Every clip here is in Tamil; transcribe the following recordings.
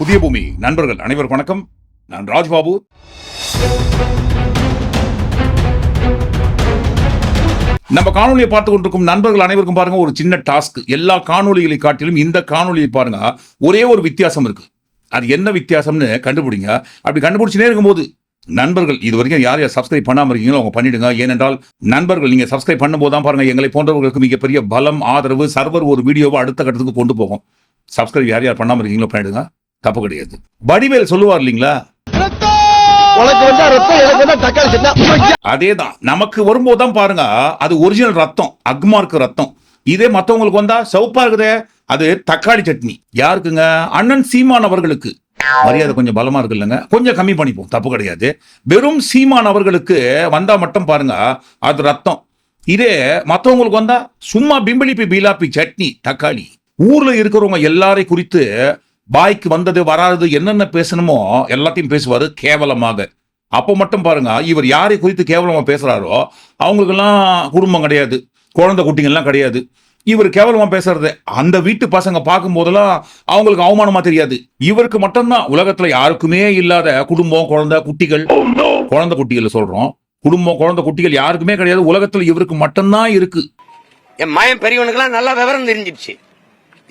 புதிய பூமி. நண்பர்கள் அனைவருக்கும் வணக்கம். நான் ராஜ்பாபு. நம்ம காணொலியை பார்த்து கொண்டிருக்கும் நண்பர்கள் அனைவருக்கும் பாருங்க ஒரு சின்ன டாஸ்க். எல்லா காணொளிகளை காட்டிலும் இந்த காணொலியை பாருங்க ஒரே ஒரு வித்தியாசம் இருக்கு. அது என்ன வித்தியாசம்னு கண்டுபிடிங்க. அப்படி கண்டுபிடிச்சுனே இருக்கும்போது நண்பர்கள் இது வரைக்கும் யார் யார் சப்ஸ்கிரைப் பண்ணாமல் இருக்கீங்களோ அவங்க பண்ணிடுங்க. ஏனென்றால் நண்பர்கள் நீங்கள் சப்ஸ்கிரைப் பண்ணும்போது தான் பாருங்க எங்களை போன்றவர்களுக்கு மிகப்பெரிய பலம் ஆதரவு சர்வர் ஒரு வீடியோவை அடுத்த கட்டத்துக்கு கொண்டு போகும். சப்ஸ்கிரைப் யார் யார் பண்ணாமல் இருக்கீங்களோ பண்ணிடுங்க. தப்பு கிடையாது. வடிவேல் சொல்லுவார் இல்லைங்களா? சட்னா அதேதான். நமக்கு வரும்போது தான் பாருங்க அது ஒரிஜினல் ரத்தம் அக்மார்க்கு ரத்தம். இதே மத்தவங்களுக்கு வந்தா சிவப்பா இருக்குதே அது தக்காளி சட்னி. யாருக்குங்க? அண்ணன் சீமான் அவர்களுக்கு. மரியாதை கொஞ்சம் பலமா இருக்கு இல்லைங்க. கொஞ்சம் கம்மி பண்ணிப்போம் தப்பு கிடையாது. வெறும் சீமான் அவர்களுக்கு வந்தா மட்டும் பாருங்க அது ரத்தம். இதே மத்தவங்களுக்கு வந்தா சும்மா பிம்பிளிப்பி பீலாப்பி சட்னி தக்காளி. ஊர்ல இருக்கிறவங்க எல்லாரையும் குறித்து பாய்க்கு வந்தது வராதது என்னென்ன பேசணுமோ எல்லாத்தையும் பேசுவாரு கேவலமாக. அப்போ மட்டும் பாருங்க இவர் யாரை குறித்து கேவலமா பேசுறாரோ அவங்களுக்கெல்லாம் குடும்பம் கிடையாது குழந்தை குட்டிங்கெல்லாம் கிடையாது. இவர் கேவலமா பேசுறது அந்த வீட்டு பசங்க பார்க்கும் போதெல்லாம் அவங்களுக்கு அவமானமா தெரியாது. இவருக்கு மட்டும்தான் உலகத்துல யாருக்குமே இல்லாத குடும்பம் குழந்தை குட்டிகள். குழந்தை குட்டிகள் சொல்றோம். குடும்பம் குழந்தை குட்டிகள் யாருக்குமே கிடையாது உலகத்துல இவருக்கு மட்டும்தான் இருக்கு. என் மயன் பெரியவனுக்கெல்லாம் நல்லா விவரம் தெரிஞ்சிருச்சு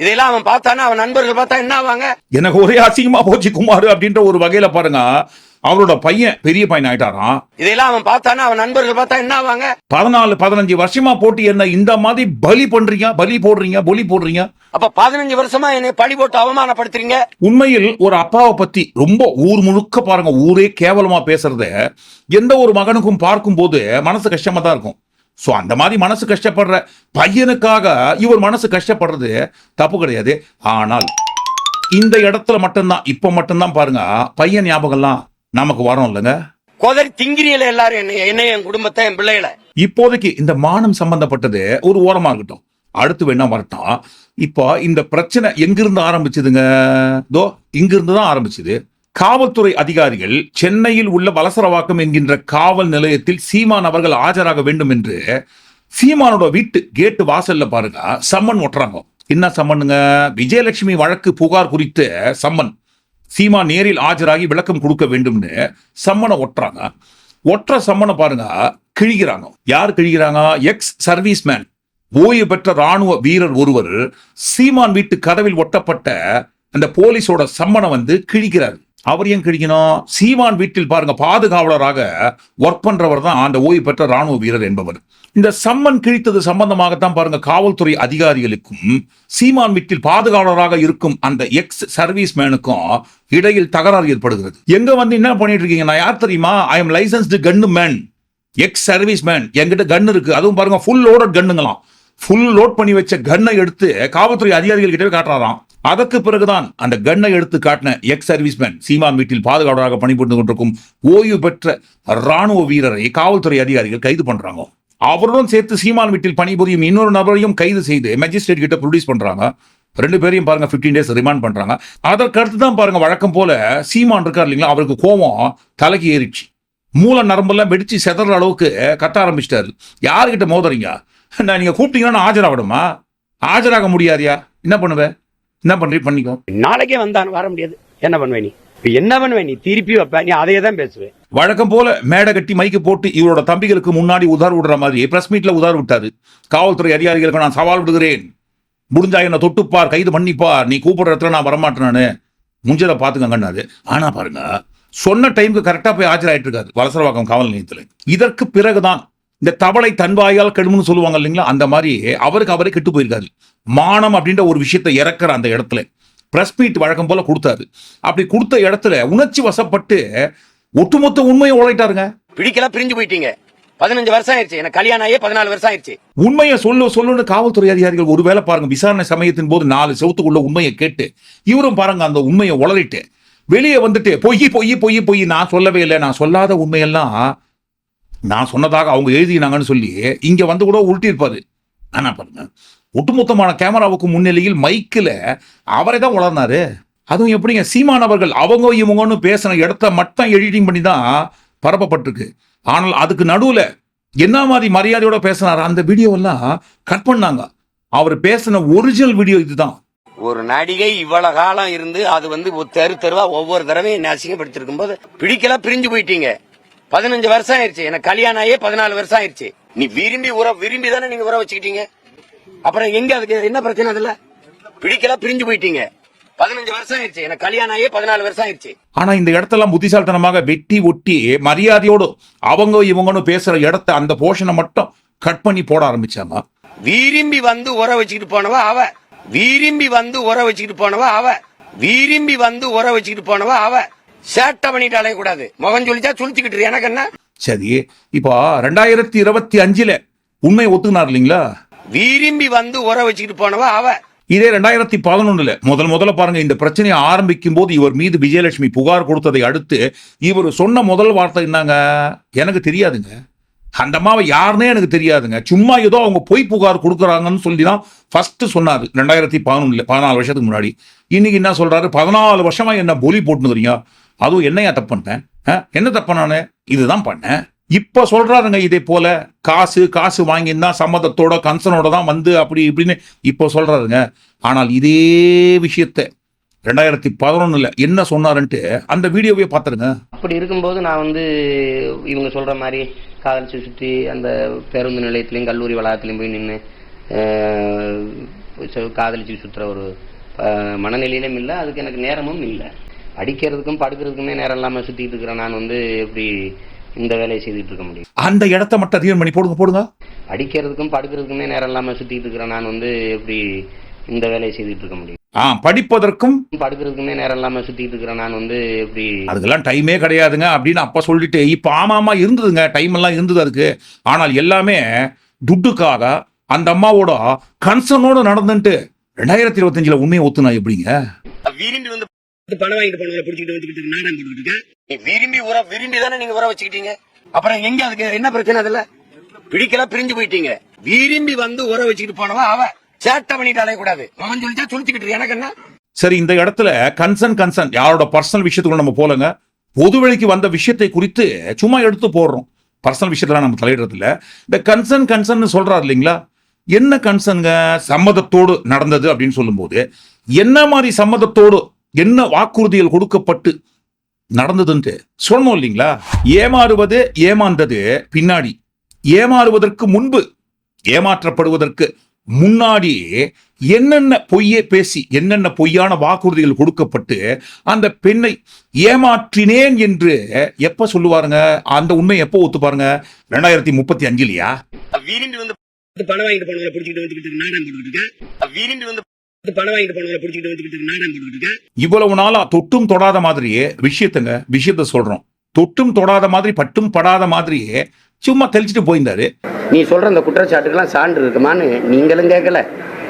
இதெல்லாம் அவன் பார்த்தானா? அவன் நண்பர்கள் பார்த்தா என்ன ஆவாங்க? எனக்கு ஒரே அசிங்கமா போச்சு குமார் அப்படின்ற ஒரு வகையில பாருங்க. அவரோட பையன் பெரிய பையன் ஆயிட்டாராம். இதெல்லாம் அவன் பார்த்தானா? அவன் நண்பர்கள் பார்த்தா என்ன ஆவாங்க? பதினாலு பதினஞ்சு வருஷமா போட்டு என்ன? இந்த மாதிரி பலி பண்றீங்க பலி போடுறீங்க பலி போடுறீங்க. அப்ப பதினஞ்சு வருஷமா என்னை பழி போட்டு அவமானப்படுத்துறீங்க? உண்மையில் ஒரு அப்பாவை பத்தி ரொம்ப ஊர் முழுக்க பாருங்க. ஊரே கேவலமா பேசுறத எந்த ஒரு மகனுக்கும் பார்க்கும்போது மனசு கஷ்டமா தான் இருக்கும். சோ அந்த மாதிரி மனசு கஷ்டப்படுற பையனுக்காக இவர் மனசு கஷ்டப்படுறது தப்பு கிடையாது. ஆனால் இந்த இடத்துல மட்டும்தான் இப்ப மட்டும்தான் பாருங்க பையன் ஞாபகம்லாம் நமக்கு வரும் இல்லைங்க? கோதரி திங்கிரியல எல்லாரும் என்னை என்னை என் குடும்பத்தை என் பிள்ளைகளை. இப்போதைக்கு இந்த மானம் சம்பந்தப்பட்டது ஒரு ஓரமா இருக்கட்டும். அடுத்து வேணா வரட்டும். இப்போ இந்த பிரச்சனை எங்கிருந்து ஆரம்பிச்சதுங்க? தோ இங்கிருந்து தான் ஆரம்பிச்சது. காவல்துறை அதிகாரிகள் சென்னையில் உள்ள வலசரவாக்கம் என்கின்ற காவல் நிலையத்தில் சீமான் அவர்கள் ஆஜராக வேண்டும் என்று சீமானோட வீட்டு கேட்டு வாசல்ல பாருங்க சம்மன் ஒட்டுறாங்க. என்ன சம்மனுங்க? விஜயலட்சுமி வழக்கு புகார் குறித்து சம்மன். சீமா நேரில் ஆஜராகி விளக்கம் கொடுக்க வேண்டும்னு சம்மனை ஒட்டுறாங்க. ஒற்ற சம்மனை பாருங்க கிழிகிறாங்க யார் கிழிகிறாங்க எக்ஸ் சர்வீஸ் மேன் ஓய்வு பெற்ற ராணுவ வீரர் ஒருவர் சீமான் வீட்டு கதவில் ஒட்டப்பட்ட அந்த போலீஸோட சம்மனை வந்து கிழிக்கிறார். அவர் ஏன் கிழிக்கணும் சீமான் வீட்டில் பாருங்க பாதுகாவலராக ஒர்க் பண்றவர் தான் அந்த ஓய்வு பெற்ற ராணுவ வீரர் என்பவர். இந்த சம்மன் கிழித்தது சம்பந்தமாகத்தான் பாருங்க காவல்துறை அதிகாரிகளுக்கும் சீமான் வீட்டில் பாதுகாவலராக இருக்கும் அந்த எக்ஸ் சர்வீஸ் மேனுக்கும் இடையில் தகராறு ஏற்படுகிறது. எங்க வந்து என்ன பண்ணிட்டு இருக்கீங்க? நான் யார் தெரியுமா? I am licensed gunman ex serviceman என்கிட்ட கன் இருக்கு. அதுவும் பாருங்க ஃபுல் லோடட் கன்னுங்களாம் ஃபுல் லோட் பண்ணி வச்ச கன்னை எடுத்து காவல்துறை அதிகாரிகள் கிட்டவே காட்டுறாராம். அதற்கு பிறகுதான் அந்த கன்னை எடுத்து காட்டின எக்ஸ் சர்வீஸ்மேன் சீமான் வீட்டில் பாதுகாவலராக பணிபுரிந்து கொண்டிருக்கும் ஓய்வு பெற்ற ராணுவ வீரரை காவல்துறை அதிகாரிகள் கைது பண்றாங்க. அவருடன் சேர்த்து சீமான் வீட்டில் பணிபுரியும் இன்னொரு நபரையும் கைது செய்து மேஜிஸ்ட்ரேட் கிட்ட ப்ரொடியூஸ் பண்றாங்க. ரெண்டு பேரையும் பாருங்க 15 டேஸ் ரிமாண்ட் பண்றாங்க. அதற்கு அடுத்து தான் பாருங்க வழக்கம் போல சீமான் இருக்கார் இல்லைங்களா? அவருக்கு கோபம் தலைக்கு ஏறிச்சு மூல நரம்பெல்லாம் வெடிச்சு செதற அளவுக்கு கத்த ஆரம்பிச்சிட்டாரு. யாருக்கிட்ட மோதுறீங்க? நான் நீங்க கூப்பிட்டீங்கன்னா நான் ஆஜராகணுமா? ஆஜராக முடியாதியா? என்ன பண்ணுவேன் என்ன பண்றீ? பண்ணிக்கோ. நாளைக்கே வந்தான் வர முடியாது. என்ன பண்ணுவே நீ? இப்ப என்ன பண்ணுவே நீ? திருப்பி வைப்ப. நீ அதையே தான் பேசுவேன். வழக்கம் போல மேடை கட்டி மைக்கு போட்டு இவரோட தம்பிகளுக்கு முன்னாடி உதார் விடுற மாதிரி பிரஸ் மீட்ல உதார் விட்டாரு. காவல்துறை அதிகாரிகளுக்கு நான் சவால் விடுகிறேன். முடிஞ்சா என்ன தொட்டுப்பார் கைது பண்ணிப்பார். நீ கூப்பிடுற இடத்துல நான் வரமாட்டேன் நானு. முஞ்சதை பாத்துக்கங்கன்னாரு ஆனா பாருங்க சொன்ன டைமுக்கு கரெக்டா போய் ஆஜராயிட்டு இருக்காரு. வலசரவாக்கம் காவல் நிலையத்துல. இதற்கு பிறகுதான் இந்த தவளை தன்வாயால் கெடும்னு சொல்லுவாங்க இல்லைங்களா? அந்த மாதிரி அவருக்கு அவரே கெட்டு போயிருக்காரு. மானம் அப்படின்ற ஒரு விஷயத்தை இறக்குற அந்த இடத்துல. பிரஸ் மீட் வழக்கம் போல கொடுத்தாரு. அப்படி கொடுத்த இடத்துல உணர்ச்சி வசப்பட்டு ஒட்டுமொத்த உண்மையை உழைட்டாருங்க பிடிக்கல பிரிஞ்சு போயிட்டீங்க. பதினஞ்சு வருஷம் ஆயிடுச்சு. எனக்கு கல்யாணம் ஆகி பதினாலு வருஷம் ஆயிடுச்சு. உண்மையை சொல்லு சொல்லுன்னு காவல்துறை அதிகாரிகள் ஒருவேளை பாருங்க விசாரணை சமயத்தின் போது நாலு செவத்துக்குள்ள உண்மையை கேட்டு இவரும் பாருங்க அந்த உண்மையை உளறிட்டு வெளியே வந்துட்டு பொய் பொய் பொய் பொய் நான் சொல்லவே இல்லை நான் சொல்லாத உண்மையெல்லாம் நான் சொன்னதாக அவங்க எழுதினாங்கன்னு சொல்லி இங்கே வந்து கூட உருட்டியிருப்பாரு. ஆனால் பாருங்க ஒட்டுமொத்தமான கேமராவுக்கு முன்னிலையில் மைக்கில் அவரே தான் உளர்னாரு அதுவும் எப்படிங்க சீமானவர்கள் அவங்க இவங்கன்னு பேசின இடத்த மட்டும் எடிட்டிங் பண்ணி தான் பரப்பப்பட்டிருக்கு. ஆனால் அதுக்கு நடுவில் என்ன மாதிரி மரியாதையோட பேசினார் அந்த வீடியோவெல்லாம் கட் பண்ணாங்க. அவர் பேசின ஒரிஜினல் வீடியோ இதுதான். ஒரு நடிகை இவ்வளவு காலம் இருந்து அது வந்து ஒரு தெரு தெருவா ஒவ்வொரு தடவையும் என்னை போது பிடிக்கல பிரிஞ்சு போயிட்டீங்க. பதினஞ்சு வருஷம் ஆயிருச்சு. எனக்கு கல்யாணம் ஆகியே பதினாலு வருஷம் ஆயிருச்சு. நீ விரும்பி உற விரும்பி தானே நீங்க உற வச்சுக்கிட்டீங்க? அப்புறம் எங்க அதுக்கு என்ன பிரச்சனை அதுல? பிடிக்கல பிரிஞ்சு போயிட்டீங்க. பதினஞ்சு வருஷம் ஆயிருச்சு. எனக்கு கல்யாணம் ஆகியே பதினாலு வருஷம் ஆயிருச்சு. ஆனா இந்த இடத்தெல்லாம் புத்திசாலித்தனமாக வெட்டி ஒட்டி மரியாதையோடு அவங்க இவங்கன்னு பேசுற இடத்த அந்த போர்ஷனை மட்டும் கட் பண்ணி போட ஆரம்பிச்சாங்க விரும்பி வந்து உற வச்சுக்கிட்டு போனவ அவ. விரும்பி வந்து உற வச்சுக்கிட்டு போனவ அவ. விரும்பி வந்து உற வச்சுக்கிட்டு போனவ அவ. சேட்டை பண்ணிட்டு அலையக்கூடாது. முகம் சொல்லிச்சா சுழிச்சுக்கிட்டு எனக்கு என்ன? சரி இப்போ ரெண்டாயிரத்தி இருபத்தி அஞ்சுல உண்மை ஒத்துக்கினார் இல்லைங்களா? விரும்பி வந்து உற வச்சுக்கிட்டு போனவ அவ. இதே ரெண்டாயிரத்தி பதினொன்னுல முதல் முதல்ல பாருங்க இந்த பிரச்சனையை ஆரம்பிக்கும் போது இவர் மீது விஜயலட்சுமி புகார் கொடுத்ததை அடுத்து இவர் சொன்ன முதல் வார்த்தை என்னங்க? எனக்கு தெரியாதுங்க. அந்த அம்மாவை யாருன்னே எனக்கு தெரியாதுங்க. சும்மா ஏதோ அவங்க பொய் புகார் கொடுக்குறாங்கன்னு சொல்லி தான் ஃபர்ஸ்ட் சொன்னாரு ரெண்டாயிரத்தி பதினொன்னுல பதினாலு வருஷத்துக்கு முன்னாடி. இன்னைக்கு என்ன சொல்றாரு? பதினாலு வருஷமா என்ன பொலி போட்டுனுக்கிறீங்க அதுவும் என்னையா தப்பு பண்ணேன் என்ன தப்பு நானு இதுதான் பண்ணேன். இப்ப சொல்றாருங்க இதே போல காசு காசு வாங்கியிருந்தா சம்மதத்தோட கன்சனோட தான் வந்து அப்படி இப்படின்னு இப்போ சொல்றாருங்க. ஆனால் இதே விஷயத்த ரெண்டாயிரத்தி பதினொன்னுல என்ன சொன்னாருன்ட்டு அந்த வீடியோவே பார்த்துருங்க. அப்படி இருக்கும்போது நான் வந்து இவங்க சொல்ற மாதிரி காதலிச்சு சுற்றி அந்த பேருந்து நிலையத்திலையும் கல்லூரி வளாகத்திலையும் போய் நின்று காதலிச்சு சுற்றுற ஒரு மனநிலையிலும் இல்லை அதுக்கு எனக்கு நேரமும் இல்லை. அடிக்கிறதுக்கும் படுக்கிறதுக்குமே நேரம் இல்லாமல் சுற்றிட்டு இருக்கிறேன் நான் வந்து எப்படி இந்த வேலையை செய்துட்டு இருக்க முடியும்? அந்த இடத்த மட்டும் அதிகம் பண்ணி போடுங்க போடுங்க. அடிக்கிறதுக்கும் படுக்கிறதுக்குமே நேரம் இல்லாமல் சுற்றிட்டு இருக்கிறேன் நான் வந்து எப்படி இந்த வேலையை செய்துட்டு இருக்க முடியும்? ஆ படிப்பதற்கும் படுக்கிறதுக்குமே நேரம் இல்லாமல் சுற்றிட்டு இருக்கிறேன் நான் வந்து எப்படி அதுக்கெல்லாம் டைமே கிடையாதுங்க அப்படின்னு அப்ப சொல்லிட்டு இப்ப ஆமா ஆமா இருந்ததுங்க. டைம் எல்லாம் இருந்தது அதுக்கு. ஆனால் எல்லாமே துட்டுக்காக அந்த அம்மாவோட கன்சர்னோட நடந்துட்டு ரெண்டாயிரத்தி இருபத்தஞ்சுல உண்மையை ஒத்துனா எப்படிங்க? விரும்பி வந்து பணம் வாங்கிட்டு போனவங்களை பிடிச்சிட்டு வந்துக்கிட்டு நாடகம் போட்டுக்கிட்டு இருக்க. நீ விரும்பி உற விரும்பி தானே நீங்க உற வச்சுக்கிட்டீங்க? அப்புறம் எங்க அதுக்கு என்ன பிரச்சனை அதுல? பிடிக்கல பிரிஞ்சு போயிட்டீங்க. விரும்பி வந்து உற வச்சுக்கிட்டு போனவ அவ சேட்டை பண்ணிட்டு அலையக்கூடாது முகம் சொல்லிச்சா சுழிச்சுக்கிட்டு எனக்கு என்ன? சரி இந்த இடத்துல கன்சர்ன் கன்சர்ன் யாரோட பர்சனல் விஷயத்துக்குள்ள நம்ம போலங்க? பொதுவெளிக்கு வந்த விஷயத்தை குறித்து சும்மா எடுத்து போடுறோம். பர்சனல் விஷயத்துல நம்ம தலையிடுறது இல்ல இந்த கன்சர்ன் கன்சர்ன் சொல்றாரு இல்லைங்களா? என்ன கன்சர்ன்ங்க சம்மதத்தோடு நடந்தது அப்படின்னு சொல்லும்போது என்ன மாதிரி சம்மதத்தோடு என்ன வாக்குறுதிகள் கொடுக்கப்பட்டு நடந்ததுன்ட்டு சொல்லணும் இல்லைங்களா ஏமாறுவது ஏமாந்தது பின்னாடி ஏமாறுவதற்கு முன்பு ஏமாற்றப்படுவதற்கு முன்னாடி என்னென்ன பொய்யே பேசி என்னென்ன பொய்யான வாக்குறுதிகள் கொடுக்கப்பட்டு அந்த பெண்ணை ஏமாற்றினேன் என்று எப்ப சொல்லுவாருங்க அந்த உண்மை எப்போ ஒத்துப்பாருங்க ரெண்டாயிரத்தி முப்பத்தி அஞ்சுலயா விரும்பி வந்து பணம் வாங்கிட்டு போனவங்களை பிடிச்சிட்டு வந்துக்கிட்டு நாடகம் வந்து இவ்வளவு நாளா தொட்டும் தொடாத மாதிரியே விஷயத்தங்க விஷயத்த சொல்றோம். தொட்டும் தொடாத மாதிரி பட்டும் படாத மாதிரியே சும்மா தெளிச்சிட்டு போயிருந்தாரு. நீ சொல்ற அந்த குற்றச்சாட்டுக்கெல்லாம் சான்று இருக்குமான்னு நீங்களும் கேட்கல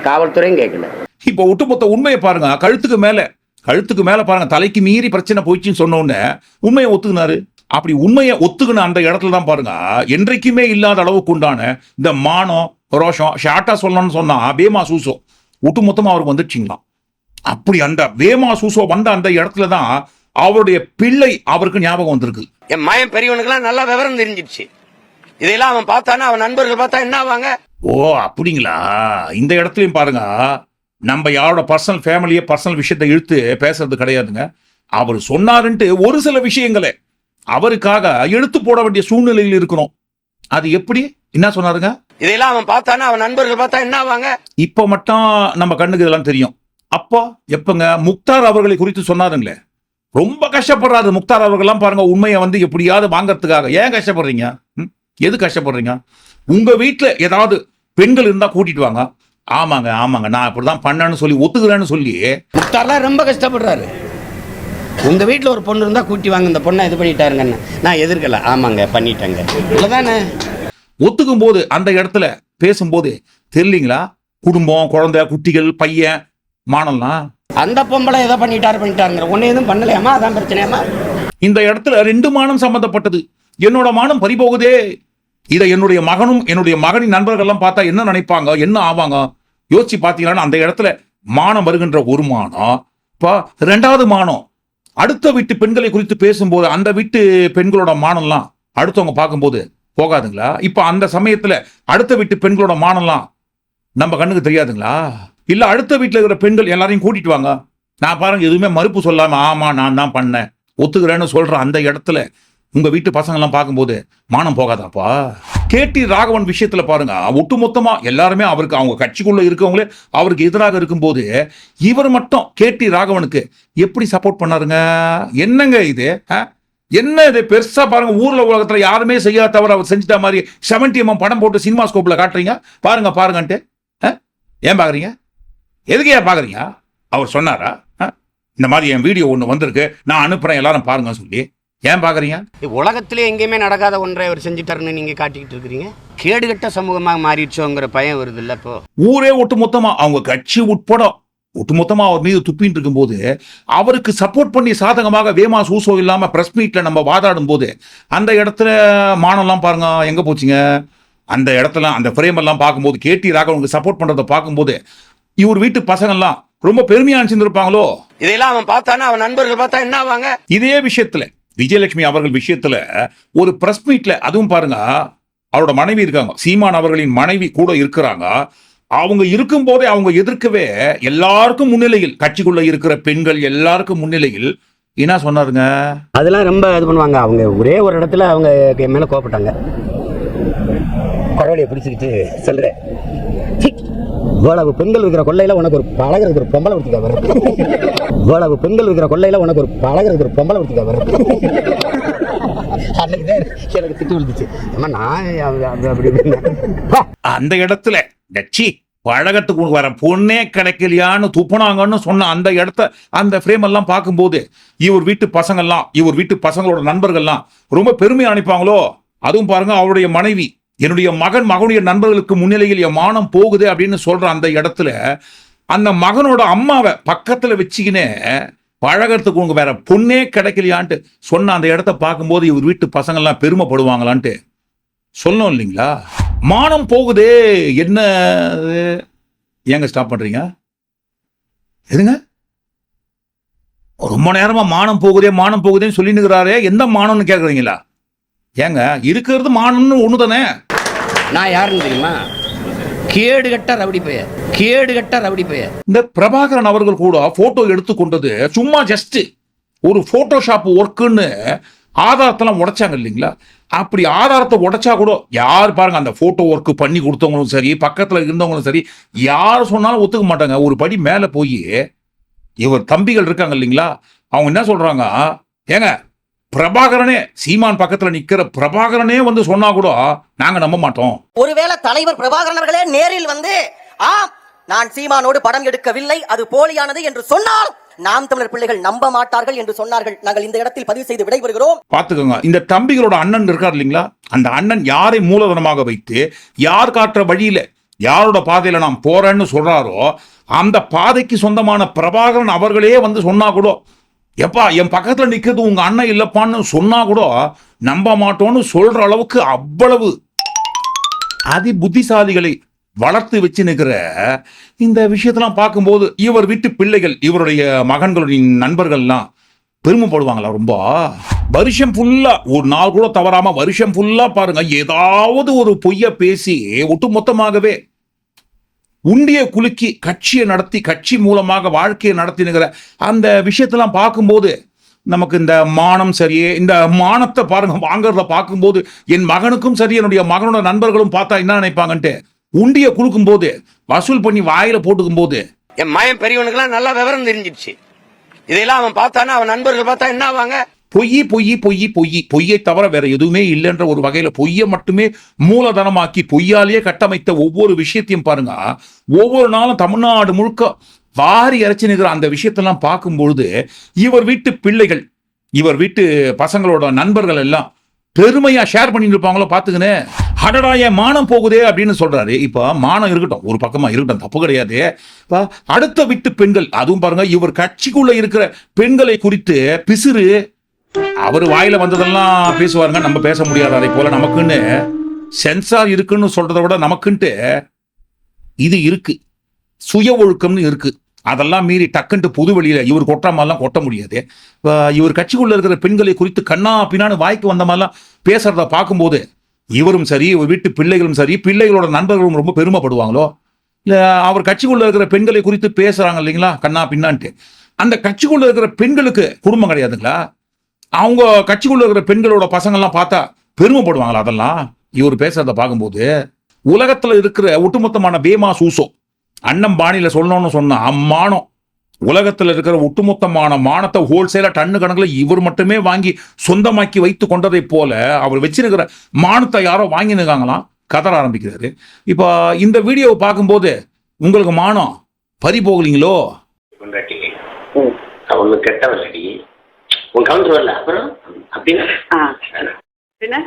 காவல்துறையும் கேட்கல. இப்போ ஒட்டுமொத்த உண்மையை பாருங்க கழுத்துக்கு மேல கழுத்துக்கு மேல பாருங்க தலைக்கு மீறி பிரச்சனை போயிடுச்சுன்னு சொன்ன உடனே உண்மையை ஒத்துக்கினாரு. அப்படி உண்மையை ஒத்துக்கின அந்த இடத்துல தான் பாருங்க என்றைக்குமே இல்லாத அளவுக்கு உண்டான இந்த மானம் ரோஷம் ஷார்ட்டா சொல்லணும்னு சொன்னா பேமா சூசோ. ஒட்டுமொத்தமா அவருக்கு வந்துடுச்சிங்களாம் அப்படி அந்த வேமா சூசோ வந்த அந்த இடத்துல தான் அவருடைய பிள்ளை அவருக்கு ஞாபகம் வந்திருக்கு. என் மயன் பெரியவனுக்கெல்லாம் நல்லா விவரம் தெரிஞ்சிருச்சு இதெல்லாம் அவன் பார்த்தானா? அவன் நண்பர்கள் பார்த்தா என்ன ஆவாங்க? ஓ அப்படிங்களா? இந்த இடத்துலயும் பாருங்க. நம்ம யாரோட பர்சனல் ஃபேமிலியை பர்சனல் விஷயத்தை இழுத்து பேசுறது கிடையாதுங்க. அவர் சொன்னாருன்ட்டு ஒரு சில விஷயங்களை. அவருக்காக எடுத்து போட வேண்டிய சூழ்நிலையில் இருக்கிறோம். அது எப்படி? என்ன சொன்னாருங்க? இதெல்லாம் அவன் பார்த்தானா? அவன் நண்பர்கள் பார்த்தா என்ன ஆவாங்க? இப்ப மட்டும் நம்ம கண்ணுக்கு இதெல்லாம் தெரியும். அப்போ எப்பங்க? முக்தார் அவர்களை குறித்து சொன்னாருங்களே. ரொம்ப கஷ்டப்படுறாரு முக்தார் அவர்கள்லாம் பாருங்க உண்மையை வந்து எப்படியாவது வாங்கறதுக்காக. ஏன் கஷ்டப்படுறீங்க? எது கஷ்டப்படுறீங்க? உங்க வீட்டுல ஏதாவது பெண்கள் இருந்தா கூட்டிட்டு வாங்க. ஆமாங்க ஆமாங்க. நான் இப்படிதான் பண்ணேன்னு சொல்லி ஒத்துக்கிறேன்னு சொல்லி முக்தார்லாம் ரொம்ப கஷ்டப்படுறாரு. உங்க வீட்டில் ஒரு பொண்ணு இருந்தா கூட்டி வாங்க இந்த பொண்ணை இது பண்ணிட்டாருங்கன்னு. நான் எதிர்க்கல. ஆமாங்க பண்ணிட்டேங்க. இவ்வளோதானே ஒத்துக்கும் போது அந்த இடத்துல பேசும்போது தெரியலீங்களா குடும்பம் குழந்தை குட்டிகள் பையன் மானம்லாம். அந்த பொம்பளை ஏதோ பண்ணிட்டாரு பண்ணிட்டாருங்கிற. ஒன்று எதுவும் பண்ணலையாமா அதான் பிரச்சனையாமா இந்த இடத்துல ரெண்டு மானம் சம்பந்தப்பட்டது. என்னோட மானம் பறிபோகுதே. இதை என்னுடைய மகனும் என்னுடைய மகனின் நண்பர்கள்லாம் பார்த்தா என்ன நினைப்பாங்க? என்ன ஆவாங்க? யோசிச்சு பார்த்தீங்கன்னா அந்த இடத்துல மானம் வருகின்ற ஒரு மானம். இப்போ ரெண்டாவது மானம். அடுத்த வீட்டு பெண்களை குறித்து பேசும்போது அந்த வீட்டு பெண்களோட மானம்லாம் அடுத்தவங்க பார்க்கும்போது போகாதுங்களா? இப்போ அந்த சமயத்தில் அடுத்த வீட்டு பெண்களோட மானம்லாம் நம்ம கண்ணுக்கு தெரியாதுங்களா? இல்லை அடுத்த வீட்டில் இருக்கிற பெண்கள் எல்லாரையும் கூட்டிட்டு வாங்க. நான் பாருங்க எதுவுமே மறுப்பு சொல்லாமல் ஆமாம் நான் தான் பண்ணேன் ஒத்துக்கிறேன்னு சொல்கிற அந்த இடத்துல உங்க வீட்டு பசங்கள்லாம் பார்க்கும்போது மானம் போகாதாப்பா? கேடி ராகவன் விஷயத்துல பாருங்க ஒட்டுமொத்தமா எல்லாருமே அவருக்கு அவங்க கட்சிக்குள்ள இருக்கவங்களே அவருக்கு எதிராக இருக்கும்போது இவர் மட்டும் கேடி ராகவனுக்கு எப்படி சப்போர்ட் பண்ணாருங்க? என்னங்க இது? ஆ? என்ன இது? பெருசா பாருங்க ஊர்ல உலகத்துல யாருமே செய்யாத தவிர அவர் செஞ்சுட்ட மாதிரி செவன்டி எம்எம் படம் போட்டு சினிமா ஸ்கோப்ல காட்டுறீங்க? பாருங்க பாருங்கன்ட்டு. ஆ? ஏன் பாக்குறீங்க? எதுக்கு ஏன் பாக்குறீங்க? அவர் சொன்னாரா? ஆ? இந்த மாதிரி என் வீடியோ ஒன்று வந்திருக்கு நான் அனுப்புறேன் எல்லாரும் பாருங்க சொல்லி. ஏன் பாக்குறீங்க உலகத்திலே எங்கேயுமே நடக்காத ஒன்றை அவர் செஞ்சுட்டாருன்னு நீங்க காட்டிக்கிட்டு இருக்கிறீங்க. கேடுகட்ட சமூகமாக மாறிடுச்சோங்கிற பயம் வருது இல்ல இப்போ. ஊரே ஒட்டுமொத்தமா அவங்க கட்சி உட்பட ஒட்டுமொத்தமா அவர் மீது துப்பின்னு இருக்கும்போது அவருக்கு சப்போர்ட் பண்ணி சாதகமாக வேமா சூசோ இல்லாம பிரஸ் மீட்ல நம்ம வாதாடும் போது அந்த இடத்துல மானம்லாம் பாருங்க எங்க போச்சுங்க? அந்த இடத்துல அந்த ஃப்ரேம் எல்லாம் பார்க்கும்போது கேடி ராகவனுக்கு சப்போர்ட் பண்றதை பார்க்கும்போது இவர் வீட்டு பசங்கள்லாம் ரொம்ப பெருமையா நினைச்சிருப்பாங்களோ இதெல்லாம் அவன் பார்த்தானா? அவன் நண்பர்கள் பார்த்தா என்ன ஆவாங்க? இதே விஷயத்துல விஜயலட்சுமி அவர்கள் விஷயத்துல ஒரு பிரஸ் மீட்ல அதுவும் பாருங்க அவரோட மனைவி இருக்காங்க. சீமான் அவர்களின் மனைவி கூட இருக்கிறாங்க. அவங்க இருக்கும் போதே அவங்க எதிர்க்கவே எல்லாருக்கும் முன்னிலையில் கட்சிக்குள்ள இருக்கிற பெண்கள் எல்லாருக்கும் முன்னிலையில் என்ன சொன்னாருங்க? அதெல்லாம் ரொம்ப இது பண்ணுவாங்க. அவங்க ஒரே ஒரு இடத்துல அவங்க என் மேல கோபப்பட்டாங்க குறவழியை பிடிச்சிக்கிட்டு சொல்றேன். இவ்வளவு பெண்கள் இருக்கிற கொள்ளையில உனக்கு ஒரு பழகர் ஒரு பொம்பளை ஒருத்திக்கா வர இவ்வளவு பெண்கள் இருக்கிற கொள்ளையில உனக்கு ஒரு பழகர் ஒரு பொம்பளை ஒருத்திக்கா வர அன்னைக்கு தான் எனக்கு திட்டு விழுந்துச்சு. அம்மா நான் அப்படி அந்த இடத்துல டச்சி பழகத்துக்கு வர பொண்ணே கிடைக்கலையான்னு துப்புனாங்கன்னு சொன்ன அந்த இடத்த அந்த ஃப்ரேம் எல்லாம் பார்க்கும்போது இவர் வீட்டு பசங்கள்லாம் இவர் வீட்டு பசங்களோட நண்பர்கள்லாம் ரொம்ப பெருமையா அனுப்பாங்களோ அதுவும் பாருங்க அவருடைய மனைவி என்னுடைய மகன் மகனுடைய நண்பர்களுக்கு முன்னிலையில் என் மானம் போகுது அப்படின்னு சொல்கிற அந்த இடத்துல அந்த மகனோட அம்மாவை பக்கத்தில் வச்சுக்கினே பழகிறதுக்கு உங்க வேற பொண்ணே கிடைக்கலையான்ட்டு சொன்ன அந்த இடத்த பார்க்கும்போது இவர் வீட்டு பசங்கள்லாம் பெருமைப்படுவாங்களான்ட்டு சொல்லணும் இல்லைங்களா? மானம் போகுதே என்ன இது? ஏங்க ஸ்டாப் பண்ணுறீங்க எதுங்க? ரொம்ப நேரமாக மானம் போகுதே மானம் போகுதேன்னு சொல்லினுக்கிறாரே எந்த மானம்னு கேட்குறீங்களா ஏங்க இருக்கிறது மானம்னு ஒன்று தானே நான் யாருன்னு தெரியுமா? கேடுகட்ட ரவுடி பெயர் கேடுகட்ட ரவுடி பெயர் இந்த பிரபாகரன் அவர்கள் கூட போட்டோ எடுத்து கொண்டது சும்மா ஜஸ்ட் ஒரு போட்டோஷாப் ஒர்க்குன்னு ஆதாரத்தெல்லாம் உடைச்சாங்க இல்லைங்களா? அப்படி ஆதாரத்தை உடைச்சா கூட யார் பாருங்க அந்த போட்டோ ஒர்க் பண்ணி கொடுத்தவங்களும் சரி பக்கத்தில் இருந்தவங்களும் சரி யார் சொன்னாலும் ஒத்துக்க மாட்டாங்க. ஒரு படி மேலே போய் இவர் தம்பிகள் இருக்காங்க இல்லைங்களா? அவங்க என்ன சொல்றாங்க? ஏங்க பிரபாகரனே சீமான் பக்கத்துல நிக்கிற பிரபாகரனே வந்து சொன்னா கூட நாங்க நம்ப மாட்டோம். ஒருவேளை தலைவர் பிரபாகரன் அவர்களே நேரில் வந்து ஆம் நான் சீமானோடு படம் எடுக்கவில்லை அது போலியானது என்று சொன்னால் நாம் தமிழர் பிள்ளைகள் நம்ப மாட்டார்கள் என்று சொன்னார்கள். நாங்கள் இந்த இடத்தில் பதிவு செய்து விடைபெறுகிறோம் பார்த்துக்கோங்க இந்த தம்பிகளோட அண்ணன் இருக்கார் இல்லைங்களா? அந்த அண்ணன் யாரை மூலதனமாக வைத்து யார் காட்டுற வழியில யாரோட பாதையில நான் போறேன்னு சொல்றாரோ அந்த பாதைக்கு சொந்தமான பிரபாகரன் அவர்களே வந்து சொன்னா கூட எப்பா என் பக்கத்தில் நிற்கிறது உங்கள் அண்ணன் இல்லைப்பான்னு சொன்னால் கூட நம்ப மாட்டோன்னு சொல்கிற அளவுக்கு அவ்வளவு அதி புத்திசாலிகளை வளர்த்து வச்சு நிற்கிற இந்த விஷயத்தெல்லாம் பார்க்கும்போது இவர் வீட்டு பிள்ளைகள் இவருடைய மகன்களுடைய நண்பர்கள்லாம் பெருமைப்படுவாங்களா ரொம்ப? வருஷம் ஃபுல்லா ஒரு நாள் கூட தவறாம வருஷம் ஃபுல்லா பாருங்க ஏதாவது ஒரு பொய்ய பேசி ஒட்டுமொத்தமாகவே உண்டிய குலுக்கி கட்சியை நடத்தி கட்சி மூலமாக வாழ்க்கையை நடத்தினுங்கிற அந்த விஷயத்தெல்லாம் பார்க்கும்போது நமக்கு இந்த மானம் சரியே இந்த மானத்தை பாருங்க வாங்குறத பார்க்கும்போது என் மகனுக்கும் சரி என்னுடைய மகனோட நண்பர்களும் பார்த்தா என்ன நினைப்பாங்கன்ட்டு உண்டிய குலுக்கும் போது வசூல் பண்ணி வாயில போட்டுக்கும் போது என் மயம் பெரியவனுக்கெல்லாம் நல்லா விவரம் தெரிஞ்சிடுச்சு. இதெல்லாம் அவன் பார்த்தானா அவன் நண்பர்கள் பார்த்தா என்ன ஆவாங்க? பொய் பொய் பொய் பொய் பொய்யை தவிர வேற எதுவுமே இல்லைன்ற ஒரு வகையில பொய்யை மட்டுமே மூலதனமாக்கி பொய்யாலேயே கட்டமைத்த ஒவ்வொரு விஷயத்தையும் பாருங்க. ஒவ்வொரு நாளும் தமிழ்நாடு முழுக்க வாரி இறைச்சி நிற்கிற அந்த விஷயத்தெல்லாம் பார்க்கும்பொழுது இவர் வீட்டு பிள்ளைகள் இவர் வீட்டு பசங்களோட நண்பர்கள் எல்லாம் பெருமையா ஷேர் பண்ணிட்டு இருப்பாங்களோ பாத்துக்கினே அடடா என் மானம் போகுதே அப்படின்னு சொல்றாரு. இப்ப மானம் இருக்கட்டும் ஒரு பக்கமா இருக்கட்டும் தப்பு கிடையாது. அடுத்த வீட்டு பெண்கள் அதுவும் பாருங்க இவர் கட்சிக்குள்ள இருக்கிற பெண்களை குறித்து பிசிறு அவர் வாயில வந்ததெல்லாம் பேசுவாருங்க. நம்ம பேச முடியாது அதை போல. நமக்குன்னு சென்சார் இருக்குன்னு சொல்றதை விட நமக்குன்ட்டு இது இருக்கு. சுய ஒழுக்கம்னு இருக்கு. அதெல்லாம் மீறி டக்குன்ட்டு புது வெளியில இவர் கொட்டுற மாதிரிலாம் கொட்ட முடியாது. இவர் கட்சிக்குள்ள இருக்கிற பெண்களை குறித்து கண்ணா பின்னான்னு வாய்க்கு வந்த மாதிரிலாம் பேசுறத பார்க்கும்போது இவரும் சரி இவர் வீட்டு பிள்ளைகளும் சரி பிள்ளைகளோட நண்பர்களும் ரொம்ப பெருமைப்படுவாங்களோ? இல்லை அவர் கட்சிக்குள்ள இருக்கிற பெண்களை குறித்து பேசுறாங்க இல்லைங்களா? கண்ணா பின்னான்ட்டு. அந்த கட்சிக்குள்ள இருக்கிற பெண்களுக்கு குடும்பம் கிடையாதுங்களா? அவங்க கட்சிக்குள்ள இருக்கிற பெண்களோட பசங்கள்லாம் பார்த்தா பெருமைப்படுவாங்களா அதெல்லாம்? இவர் பேசுறத பார்க்கும்போது உலகத்துல இருக்கிற ஒட்டுமொத்தமான பேமா சூசோ அண்ணன் பாணியில சொல்லணும்னு சொன்ன அம்மானம் உலகத்துல இருக்கிற ஒட்டுமொத்தமான மானத்தை ஹோல்சேலா டன்னு கணக்கில் இவர் மட்டுமே வாங்கி சொந்தமாக்கி வைத்து கொண்டதை போல அவர் வச்சிருக்கிற மானத்தை யாரோ வாங்கினுக்காங்களாம் கதற ஆரம்பிக்கிறாரு. இப்போ இந்த வீடியோவை பார்க்கும்போது உங்களுக்கு மானம் பறி போகலீங்களோ? அவனு கெட்டவல்லடி உன் கவுண்டர் வரல. அப்புறம்? அப்படின்னா?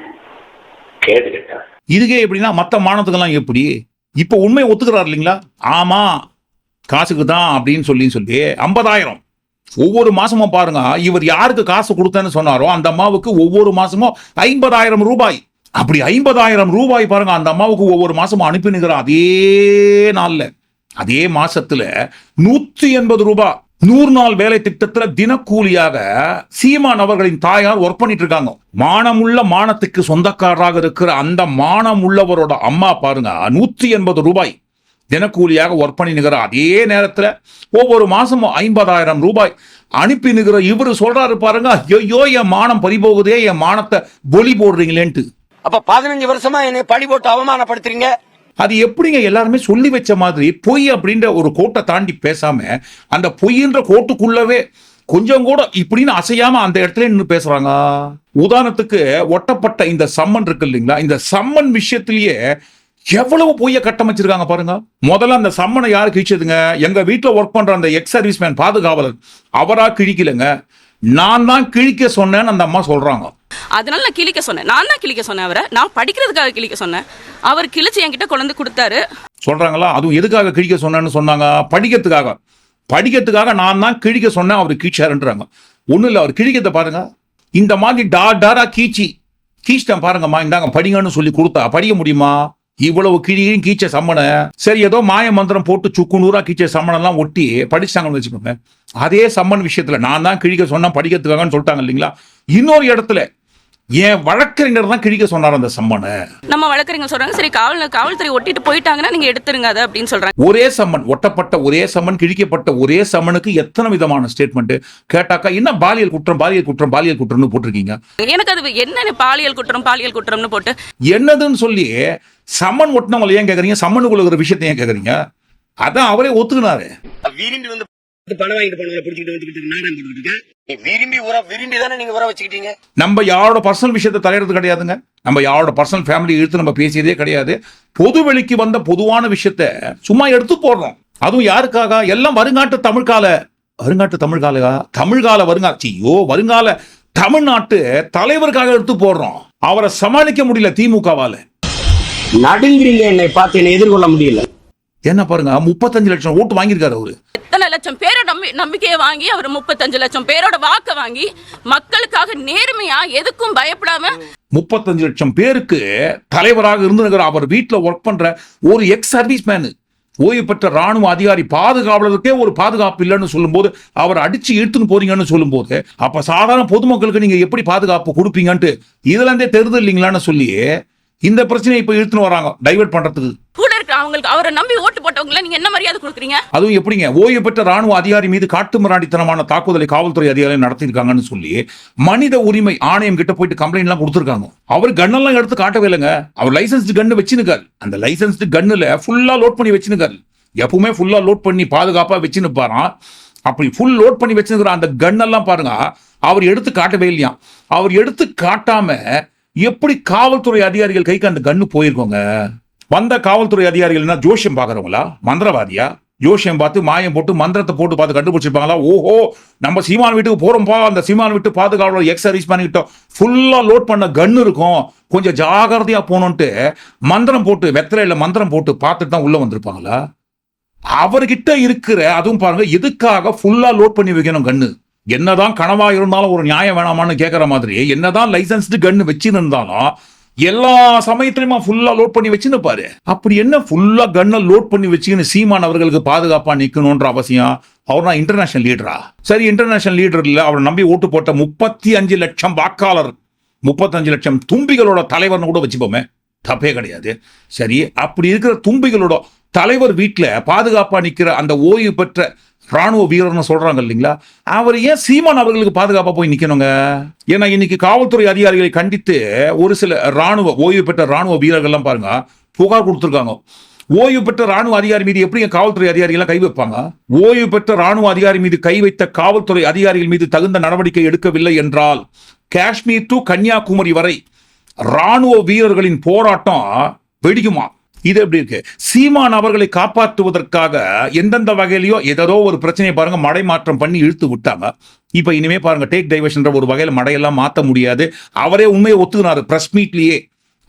கெட்டவன் இதுக்கே எப்படின்னா மற்ற மானத்துக்கெல்லாம் எப்படி? இப்போ உண்மை ஒத்துக்கிறார் இல்லைங்களா? ஆமா காசுக்கு தான் அப்படின்னு சொல்லி சொல்லி ஐம்பதாயிரம். ஒவ்வொரு மாசமும் பாருங்க இவர் யாருக்கு காசு கொடுத்தேன்னு சொன்னாரோ அந்த அம்மாவுக்கு ஒவ்வொரு மாசமும் ஐம்பதாயிரம் ரூபாய். அப்படி ஐம்பதாயிரம் ரூபாய் பாருங்க அந்த அம்மாவுக்கு ஒவ்வொரு மாசமும் அனுப்பினுங்கிற அதே நாள்ல அதே மாசத்துல நூத்தி எண்பது ரூபாய். நூறு நாள் வேலை திட்டத்துல தினக்கூலியாக சீமான் அவர்களின் தாயார் ஒர்க் பண்ணிட்டு இருக்காங்க. மானமுள்ள மானத்துக்கு சொந்தக்காரராக இருக்கிற அந்த மானம் உள்ளவரோட அம்மா பாருங்க நூத்தி எண்பது ரூபாய் தினக்கூலியாக ஒர்க் பண்ணி நிற்கிற அதே நேரத்துல ஒவ்வொரு மாசமும் ஐம்பதாயிரம் ரூபாய் அனுப்பி நிற்கிற இவர் சொல்றாரு பாருங்க ஐயோ என் மானம் பறிபோகுதே என் மானத்தை பொலி போடுறீங்களேன்ட்டு. அப்ப பதினஞ்சு வருஷமா என்னை படி போட்டு அவமானப்படுத்துறீங்க? அது எப்படிங்க எல்லாருமே சொல்லி வச்ச மாதிரி பொய் அப்படின்ற ஒரு கோட்டை தாண்டி பேசாம அந்த பொய்ன்ற கோட்டுக்குள்ளவே கொஞ்சம் கூட இப்படின்னு அசையாம அந்த இடத்துல நின்று பேசுறாங்க. உதாரணத்துக்கு ஒட்டப்பட்ட இந்த சம்மன் இருக்கு இல்லைங்களா? இந்த சம்மன் விஷயத்திலேயே எவ்வளவு பொய்ய கட்டமைச்சிருக்காங்க பாருங்க. முதல்ல அந்த சம்மனை யாரு கிழிச்சதுங்க? எங்க வீட்டுல ஒர்க் பண்ற அந்த எக்ஸ் சர்வீஸ் மேன் பாதுகாவலர் அவரா கிழிக்கலங்க. நான் தான் கிழிக்க சொன்னேன்னு அந்த அம்மா சொல்றாங்க. அதனால நான் கிழிக்க சொன்னேன். நான் தான் கிழிக்க சொன்னேன் அவரை. நான் படிக்கிறதுக்காக கிழிக்க சொன்னேன். அவர் கிழிச்சு என்கிட்ட கொண்டு கொடுத்தாரு. சொல்றாங்களா? அதுவும் எதுக்காக கிழிக்க சொன்னேன்னு சொன்னாங்க? படிக்கிறதுக்காக. படிக்கிறதுக்காக நான் தான் கிழிக்க சொன்னேன். அவர் கீழ்ச்சாருன்றாங்க. ஒன்றும் இல்லை அவர் கிழிக்கிறத பாருங்க. இந்த மாதிரி டா டாரா கீச்சி கீச்சிட்டேன் பாருங்கம்மா. இந்தாங்க படிங்கன்னு சொல்லி கொடுத்தா படிக்க முடியுமா? இவ்வளவு கிழியும் கீச்ச சம்மனை. சரி ஏதோ மாய மந்திரம் போட்டு சுக்கு நூறா கீச்ச சம்மனெல்லாம் ஒட்டி படிச்சாங்கன்னு வச்சுக்கோங்க. அதே சம்மன் விஷயத்துல நான் தான் கிழிக்க சொன்னா படிக்கிறதுக்காகன்னு சொல்லிட்டாங்க இல்லைங்களா? இன்னொரு இடத்துல என் வழக்கறிஞர் தான் கிழிக்க சொன்னார் அந்த சம்மனை. நம்ம வழக்கறிஞர் சொல்றாங்க சரி காவல் காவல்துறை ஒட்டிட்டு போயிட்டாங்கன்னா நீங்க எடுத்துருங்க அதை அப்படின்னு சொல்றாங்க. ஒரே சம்மன் ஒட்டப்பட்ட ஒரே சம்மன் கிழிக்கப்பட்ட ஒரே சம்மனுக்கு எத்தனை விதமான ஸ்டேட்மெண்ட் கேட்டாக்கா என்ன பாலியல் குற்றம் பாலியல் குற்றம் பாலியல் குற்றம்னு போட்டிருக்கீங்க? எனக்கு அது என்ன பாலியல் குற்றம் பாலியல் குற்றம்னு போட்டு. என்னதுன்னு சொல்லி சம்மன் ஒட்டினவங்களை ஏன் கேக்குறீங்க? சம்மனுக்குள்ள இருக்கிற விஷயத்தை ஏன் கேக்குறீங்க? அதான் அவரே ஒத்துக்கினாரு. விரும்பி வந்து பணம் வாங்கிட்டு போனவங்களை பிடிச்சிட்டு வந்துக்கிட்டு நாடகம் போட்டுக்கிட்டு இருக்கேன் விரும்பி உர விரும்பி தானே நீங்க உர வச்சுக்கிட்டீங்க? நம்ம யாரோட பர்சனல் விஷயத்தை தலையிறது கிடையாதுங்க. நம்ம யாரோட பர்சனல் ஃபேமிலி இழுத்து நம்ம பேசியதே கிடையாது. பொது வெளிக்கு வந்த பொதுவான விஷயத்த சும்மா எடுத்து போடுறோம். அதுவும் யாருக்காக? எல்லாம் வருங்காட்டு தமிழ்கால வருங்காட்டு தமிழ்கால தமிழ்கால வருங்கா ஐயோ வருங்கால தமிழ்நாட்டு தலைவருக்காக எடுத்து போடுறோம். அவரை சமாளிக்க முடியல திமுகவால. நடுங்கிறீங்க என்னை பார்த்து என்னை எதிர்கொள்ள முடியல. என்ன பாருங்க முப்பத்தஞ்சு லட்சம் ஓட்டு வாங்கியிருக்காரு அவரு. எத்தனை லட்சம் பேரோட நம்பி நம்பிக்கையை வாங்கி அவர் முப்பத்தஞ்சு லட்சம் பேரோட வாக்க வாங்கி மக்களுக்காக நேர்மையா எதுக்கும் பயப்படாம முப்பத்தஞ்சு லட்சம் பேருக்கு தலைவராக இருந்து அவர் வீட்டில் ஒர்க் பண்ற ஒரு எக்ஸ் சர்வீஸ் மேனு ஓய்வு பெற்ற ராணுவ அதிகாரி பாதுகாவலருக்கே ஒரு பாதுகாப்பு இல்லைன்னு சொல்லும்போது அவர் அடிச்சு இழுத்துன்னு போறீங்கன்னு சொல்லும்போது அப்ப சாதாரண பொதுமக்களுக்கு நீங்க எப்படி பாதுகாப்பு கொடுப்பீங்கன்ட்டு இதுல இருந்தே தெரியுது இல்லைங்களான்னு சொல்லி இந்த பிரச்சனையை இப்ப இழுத்துன்னு வராங்க டைவர்ட் பண்றதுக்கு. அவங்களுக்கு அவரை நம்பி ஓட்டு போட்டவங்கள நீங்க என்ன மரியாதை கொடுக்குறீங்க? அதுவும் எப்படிங்க? ஓய்வு பெற்ற ராணுவ அதிகாரி மீது காட்டுமிராண்டித்தனமான தாக்குதலை காவல்துறை அதிகாரி நடத்தியிருக்காங்கன்னு சொல்லி மனித உரிமை ஆணையம் கிட்ட போயிட்டு கம்ப்ளைண்ட் எல்லாம் கொடுத்துருக்காங்க. அவர் கன்னெல்லாம் எடுத்து காட்டவே இல்லைங்க. அவர் லைசன்ஸ்டு கன்னு வச்சுனுக்கார் அந்த லைசன்ஸ்டு கன்னுல ஃபுல்லா லோட் பண்ணி வச்சுனுக்கார் எப்பவுமே ஃபுல்லா லோட் பண்ணி பாதுகாப்பா வச்சுன்னு பாரான் அப்படி ஃபுல் லோட் பண்ணி வச்சிருக்கிற அந்த கன்னெல்லாம் பாருங்க. அவர் எடுத்து காட்டவே இல்லையா? அவர் எடுத்து காட்டாம எப்படி காவல்துறை அதிகாரிகள் கைக்கு அந்த கன்னு போயிருக்கோங்க? வந்த காவல்துறை அதிகாரிகள்னா ஜோஷியம் பார்க்கறவங்களா மந்திரவாதியா? ஜோஷியம் பார்த்து மாயம் போட்டு மந்திரத்தை போட்டு பார்த்து கண்டுபிடிச்சிருப்பாங்களா? ஓஹோ நம்ம சீமான் வீட்டுக்கு போறோம்ப்பா அந்த சீமான் வீட்டு பாதுகாவலர் எக்ஸ் பண்ணிக்கிட்டோம் ஃபுல்லா லோட் பண்ண கன்னு இருக்கும். கொஞ்சம் ஜாகிரதையா போகணுன்ட்டு மந்திரம் போட்டு வெத்தலையில மந்திரம் போட்டு பார்த்துட்டு தான் உள்ள வந்திருப்பாங்களா? அவர்கிட்ட இருக்கிற அதுவும் பாருங்க எதுக்காக ஃபுல்லா லோட் பண்ணி வைக்கணும் கண்ணு என்னதான் கனவா இருந்தாலும் ஒரு நியாயம் வேணாமான்னு கேட்கற மாதிரி என்னதான் லைசன்ஸ்டு கன்னு வச்சிருந்தாலும் எல்லா சமயத்திலுமா ஃபுல்லா லோட் பண்ணி வச்சுன்னு பாரு. அப்படி என்ன ஃபுல்லா கன்னை லோட் பண்ணி வச்சுக்கின்னு சீமான் அவர்களுக்கு பாதுகாப்பா நிக்கணும்ன்ற அவசியம்? அவர் தான் இன்டர்நேஷனல் லீடரா சரி இன்டர்நேஷனல் லீடர் இல்ல. அவரை நம்பி ஓட்டு போட்ட முப்பத்தி அஞ்சு லட்சம் வாக்காளர் முப்பத்தஞ்சு லட்சம் தும்பிகளோட தலைவர்னு கூட வச்சுப்போமே. தப்பே கிடையாது. சரி அப்படி இருக்கிற தும்பிகளோட தலைவர் வீட்டில் பாதுகாப்பாக நிற்கிற அந்த ஓய்வு பெற்ற ராணுவ வீரர்னு சொல்றாங்க இல்லைங்களா? அவர் ஏன் சீமான் அவர்களுக்கு பாதுகாப்பாக போய் நிற்கணுங்க ஏன்னா இன்னைக்கு காவல்துறை அதிகாரிகளை கண்டித்து ஒரு சில ராணுவ ஓய்வு பெற்ற ராணுவ வீரர்கள்லாம் பாருங்க புகார் கொடுத்துருக்காங்க. ஓய்வு பெற்ற ராணுவ அதிகாரி மீது எப்படி காவல்துறை அதிகாரிகள்லாம் கை வைப்பாங்க? ஓய்வு பெற்ற ராணுவ அதிகாரி மீது கை வைத்த காவல்துறை அதிகாரிகள் மீது தகுந்த நடவடிக்கை எடுக்கவில்லை என்றால் காஷ்மீர் டு கன்னியாகுமரி வரை ராணுவ வீரர்களின் போராட்டம் வெடிக்குமா? இது எப்படி இருக்கு? சீமான் அவர்களை காப்பாற்றுவதற்காக எந்தெந்த வகையிலயோ ஏதோ ஒரு பிரச்சனையை பாருங்க மடை மாற்றம் பண்ணி இழுத்து விட்டாங்க. இப்ப இனிமே பாருங்க டேக் டைவர்ஷன்ற ஒரு வகையில மடையெல்லாம் மாற்ற முடியாது. அவரே உண்மையை ஒத்துக்கினாரு பிரஸ் மீட்லயே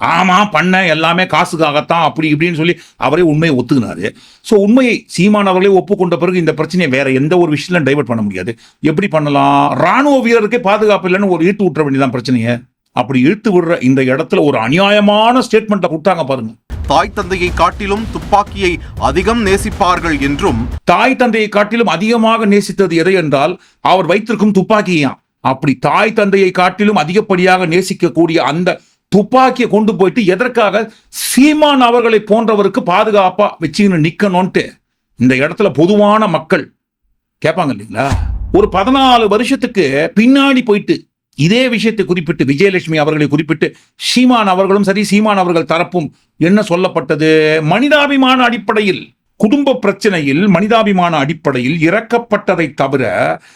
ஆமா பண்ண எல்லாமே காசுக்காகத்தான் அப்படி இப்படின்னு சொல்லி அவரே உண்மையை ஒத்துக்கினாரு. ஸோ உண்மையை சீமான் அவர்களே ஒப்புக்கொண்ட பிறகு இந்த பிரச்சனையை வேற எந்த ஒரு விஷயத்திலும் டைவர்ட் பண்ண முடியாது. எப்படி பண்ணலாம்? ராணுவ வீரருக்கே பாதுகாப்பு இல்லைன்னு ஒரு இழுத்து விட்டுற வேண்டியதான் பிரச்சனையை. அப்படி இழுத்து விடுற இந்த இடத்துல ஒரு அநியாயமான ஸ்டேட்மெண்ட்டை கொடுத்தாங்க பாருங்க. தாய் தந்தையை காட்டிலும் துப்பாக்கியை அதிகம் நேசிப்பார்கள் என்றும் தாய் தந்தையை காட்டிலும் அதிகமாக நேசித்தது எதை என்றால் அவர் வைத்திருக்கும் துப்பாக்கியாம் அப்படி தாய் தந்தையை காட்டிலும் அதிகப்படியாக நேசிக்கக்கூடிய அந்த துப்பாக்கியை கொண்டு போயிட்டு எதற்காக? சீமான் அவர்களை போன்றவருக்கு பாதுகாப்பா வச்சுன்னு நிக்கணும்ட்டு. இந்த இடத்துல பொதுவான மக்கள் கேட்பாங்க இல்லைங்களா? ஒரு பதினாலு வருஷத்துக்கு பின்னாடி போயிட்டு இதே விஷயத்தை குறிப்பிட்டு விஜயலட்சுமி அவர்களை குறிப்பிட்டு சீமான் அவர்களும் சரி சீமான் அவர்கள் தரப்பும் என்ன சொல்லப்பட்டது? மனிதாபிமான அடிப்படையில் குடும்ப பிரச்சனையில் மனிதாபிமான அடிப்படையில் இறக்கப்பட்டதை தவிர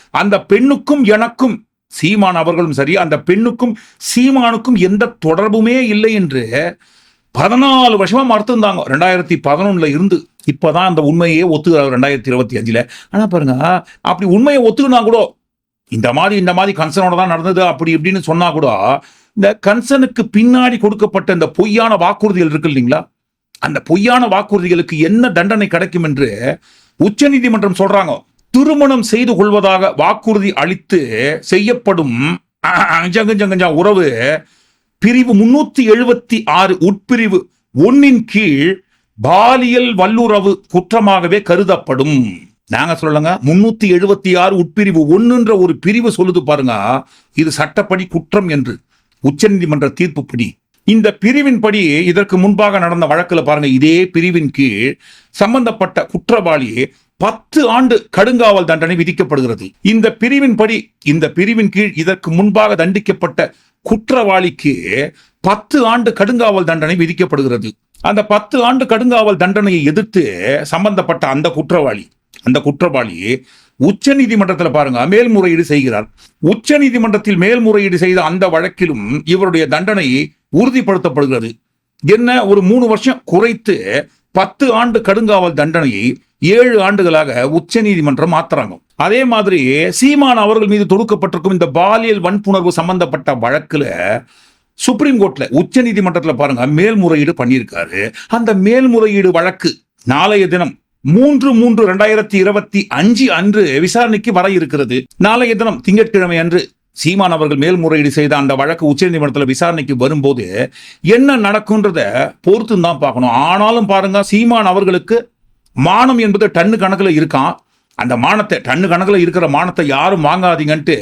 அந்த பெண்ணுக்கும் எனக்கும் சீமான் அவர்களும் சரி அந்த பெண்ணுக்கும் சீமானுக்கும் எந்த தொடர்புமே இல்லை என்று பதினாலு வருஷமா மறுத்திருந்தாங்க. ரெண்டாயிரத்தி பதினொன்னுல இருந்து இப்போதான் அந்த உண்மையே ஒத்துக்கிறார் ரெண்டாயிரத்தி இருபத்தி அஞ்சுல. ஆனா பாருங்க அப்படி உண்மையை ஒத்துக்கினா கூட இந்த மாதிரி இந்த மாதிரி கன்சர்னோட தான் நடந்தது அப்படி இப்படின்னு சொன்னா கூட இந்த கன்சனுக்கு பின்னாடி கொடுக்கப்பட்ட இந்த பொய்யான வாக்குறுதிகள் இருக்கு இல்லைங்களா? அந்த பொய்யான வாக்குறுதிகளுக்கு என்ன தண்டனை கிடைக்கும் என்று உச்சநீதிமன்றம் சொல்றாங்க. திருமணம் செய்து கொள்வதாக வாக்குறுதி அளித்து செய்யப்படும் உறவு பிரிவு முன்னூத்தி எழுபத்தி ஆறு உட்பிரிவு ஒன்னின் கீழ் பாலியல் வல்லுறவு குற்றமாகவே கருதப்படும். நாங்க சொல்லலங்க முன்னூத்தி எழுபத்தி ஆறு உட்பிரிவு ஒன்றுன்ற ஒரு பிரிவு சொல்லுது பாருங்க இது சட்டப்படி குற்றம் என்று உச்சநீதிமன்ற தீர்ப்புப்படி. இந்த பிரிவின்படி இதற்கு முன்பாக நடந்த வழக்குல பாருங்க இதே பிரிவின் கீழ் சம்பந்தப்பட்ட குற்றவாளி பத்து ஆண்டு கடுங்காவல் தண்டனை விதிக்கப்படுகிறது. இந்த பிரிவின்படி இந்த பிரிவின் கீழ் இதற்கு முன்பாக தண்டிக்கப்பட்ட குற்றவாளிக்கு பத்து ஆண்டு கடுங்காவல் தண்டனை விதிக்கப்படுகிறது. அந்த பத்து ஆண்டு கடுங்காவல் தண்டனையை எதிர்த்து சம்பந்தப்பட்ட அந்த குற்றவாளி அந்த குற்றவாளி உச்ச நீதிமன்றத்தில் பாருங்க மேல்முறையீடு செய்கிறார். உச்ச நீதிமன்றத்தில் மேல்முறையீடு செய்த அந்த வழக்கிலும் இவருடைய தண்டனை உறுதிப்படுத்தப்படுகிறது. என்ன ஒரு மூணு வருஷம் குறைத்து பத்து ஆண்டு கடுங்காவல் தண்டனையை ஏழு ஆண்டுகளாக உச்ச நீதிமன்றம் மாத்துறாங்க. அதே மாதிரி சீமான் அவர்கள் மீது தொடுக்கப்பட்டிருக்கும் இந்த பாலியல் வன்புணர்வு சம்பந்தப்பட்ட வழக்குல சுப்ரீம் கோர்ட்ல உச்ச நீதிமன்றத்தில் பாருங்க மேல்முறையீடு பண்ணியிருக்காரு. அந்த மேல்முறையீடு வழக்கு நாளைய தினம் மூன்று மூன்று ரெண்டாயிரத்தி இருபத்தி அஞ்சு அன்று விசாரணைக்கு வர இருக்கிறது. நாளைய தினம் திங்கட்கிழமை அன்று சீமான் அவர்கள் மேல்முறையீடு செய்த அந்த வழக்கு உச்சநீதிமன்றத்தில் விசாரணைக்கு வரும்போது என்ன நடக்கும்ன்றத பொறுத்து தான் பார்க்கணும். ஆனாலும் பாருங்க சீமான் அவர்களுக்கு மானம் என்பது டன்னு கணக்கில் இருக்கான் அந்த மானத்தை டன்னு கணக்கில் இருக்கிற மானத்தை யாரும் வாங்காதீங்கன்ட்டு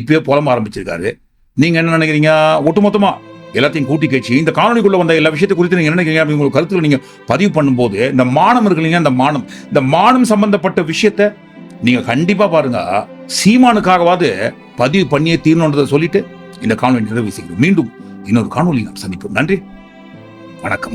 இப்பயே புலம்ப ஆரம்பிச்சிருக்காரு. நீங்க என்ன நினைக்கிறீங்க? ஒட்டுமொத்தமா எல்லாத்தையும் கூட்டி கட்சி இந்த காணொலிக்குள்ள வந்த எல்லா விஷயத்தை குறித்து நீங்க என்ன நினைக்கிறீங்க உங்க கருத்துல நீங்க பதிவு பண்ணும்போது இந்த மானம் இருக்கு அந்த மானம் இந்த மானம் சம்பந்தப்பட்ட விஷயத்த நீங்க கண்டிப்பா பாருங்க. சீமானுக்காகவாது பதிவு பண்ணியே தீரணுன்றதை சொல்லிட்டு இந்த காணொலி நிறைவு செய்கிறோம். மீண்டும் இன்னொரு காணொலி நாம் சந்திப்போம். நன்றி. வணக்கம்.